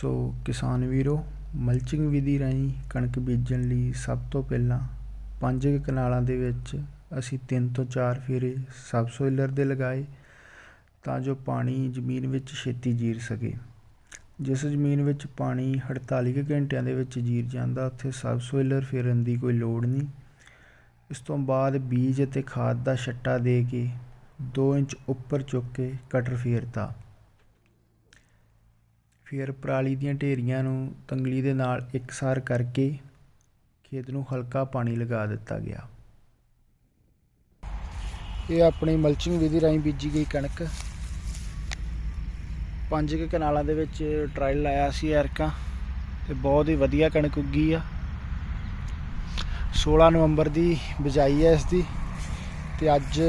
ਸੋ ਕਿਸਾਨ ਵੀਰੋ, ਮਲਚਿੰਗ ਵਿਧੀ ਰਾਹੀਂ ਕਣਕ ਬੀਜਣ ਲਈ ਸਭ ਤੋਂ ਪਹਿਲਾਂ ਪੰਜ ਕਨਾਲਾਂ ਦੇ ਵਿੱਚ ਅਸੀਂ ਤਿੰਨ ਤੋਂ ਚਾਰ ਫੇਰੇ ਸਬਸੋਇਲਰ ਦੇ ਲਗਾਏ ਤਾਂ ਜੋ ਪਾਣੀ ਜ਼ਮੀਨ ਵਿੱਚ ਛੇਤੀ ਜੀਰ ਸਕੇ। ਜਿਸ ਜ਼ਮੀਨ ਵਿੱਚ ਪਾਣੀ 48 ਕੁ ਘੰਟਿਆਂ ਦੇ ਵਿੱਚ ਜੀਰ ਜਾਂਦਾ, ਉੱਥੇ ਸਬਸੋਇਲਰ ਫੇਰਨ ਦੀ ਕੋਈ ਲੋੜ ਨਹੀਂ। ਇਸ ਤੋਂ ਬਾਅਦ ਬੀਜ ਅਤੇ ਖਾਦ ਦਾ ਛੱਟਾ ਦੇ ਕੇ 2 ਇੰਚ ਉੱਪਰ ਚੁੱਕ ਕੇ ਕਟਰ ਫੇਰਤਾ। ਫਿਰ ਪਰਾਲੀ ਦੀਆਂ ਢੇਰੀਆਂ ਨੂੰ ਤੰਗਲੀ ਦੇ ਨਾਲ ਇਕਸਾਰ ਕਰਕੇ ਖੇਤ ਨੂੰ ਹਲਕਾ ਪਾਣੀ ਲਗਾ ਦਿੱਤਾ ਗਿਆ। ਇਹ ਆਪਣੀ ਮਲਚਿੰਗ ਵਿਧੀ ਰਾਹੀਂ ਬੀਜੀ ਗਈ ਕਣਕ। ਪੰਜ ਕੁ ਕਨਾਲਾਂ ਦੇ ਵਿੱਚ ਟਰਾਇਲ ਲਾਇਆ ਸੀ ਐਰਕਾ ਤੇ ਬਹੁਤ ਹੀ ਵਧੀਆ ਕਣਕ ਉੱਗੀ ਆ। 16 ਨਵੰਬਰ ਦੀ ਬਿਜਾਈ ਹੈ ਇਸ ਦੀ ਤੇ ਅੱਜ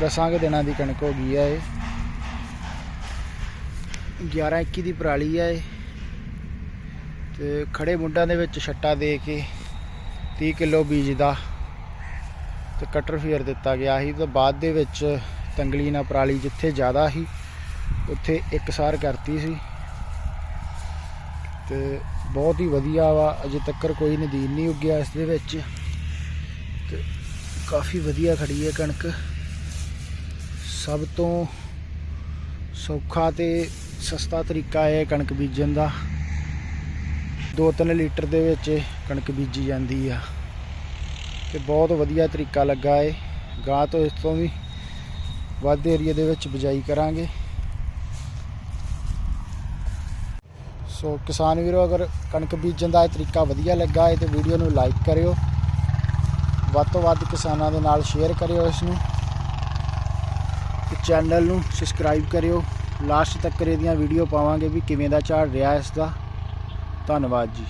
ਦਸਾਂ ਕੁ ਦਿਨਾਂ ਦੀ ਕਣਕ ਹੋ ਗਈ ਹੈ ਇਹ। 11 21 ਦੀ ਪਰਾਲੀ ਆ ਇਹ। ਤੇ ਖੜੇ ਮੁੰਡਾਂ ਦੇ ਵਿੱਚ ਛੱਟਾ ਦੇ ਕੇ 30 ਕਿਲੋ ਬੀਜ ਦਾ ਤੇ ਕਟਰ ਫੇਰ ਦਿੱਤਾ ਗਿਆ ਸੀ। ਤੇ ਬਾਅਦ ਦੇ ਵਿੱਚ ਤੰਗਲੀ ਨਾਲ ਪਰਾਲੀ ਜਿੱਥੇ ਜ਼ਿਆਦਾ ਸੀ, ਉੱਥੇ ਇੱਕਸਾਰ ਕਰਤੀ ਸੀ। ਤੇ ਬਹੁਤ ਹੀ ਵਧੀਆ ਵਾ, ਅਜੇ ਤੱਕ ਕੋਈ ਨਦੀਨ ਨਹੀਂ ਉੱਗਿਆ ਇਸ ਦੇ ਵਿੱਚ। ਤੇ ਕਾਫੀ ਵਧੀਆ ਖੜੀ ਹੈ ਕਣਕ। ਸਭ ਤੋਂ ਸੌਖਾ ਤੇ ਸਸਤਾ ਤਰੀਕਾ ਹੈ ਕਣਕ ਬੀਜਣ ਦਾ। 2-3 ਲੀਟਰ ਦੇ ਵਿੱਚ ਕਣਕ ਬੀਜੀ ਜਾਂਦੀ ਆ। ਤੇ ਬਹੁਤ ਵਧੀਆ ਤਰੀਕਾ ਲੱਗਾ ਏ ਗਾਂ ਤੋਂ ਇਸ ਤੋਂ ਵੀ ਵੱਧ ਏਰੀਆ ਦੇ ਵਿੱਚ ਬਿਜਾਈ ਕਰਾਂਗੇ। ਸੋ ਕਿਸਾਨ ਵੀਰੋ, ਅਗਰ ਕਣਕ ਬੀਜਣ ਦਾ ਇਹ ਤਰੀਕਾ ਵਧੀਆ ਲੱਗਾ ਹੈ ਤੇ ਵੀਡੀਓ ਨੂੰ ਲਾਈਕ ਕਰਿਓ। ਵੱਧ ਤੋਂ ਵੱਧ ਕਿਸਾਨਾਂ ਦੇ ਨਾਲ ਸ਼ੇਅਰ ਕਰਿਓ ਇਸ ਨੂੰ। ਤੇ ਚੈਨਲ ਨੂੰ ਸਬਸਕ੍ਰਾਈਬ ਕਰਿਓ। ਲਾਸਟ ਤੱਕ ਇਹਦੀਆਂ ਵੀਡੀਓ ਪਾਵਾਂਗੇ ਵੀ ਕਿਵੇਂ ਦਾ ਝਾੜ ਰਿਹਾ ਇਸ ਦਾ। ਧੰਨਵਾਦ ਜੀ।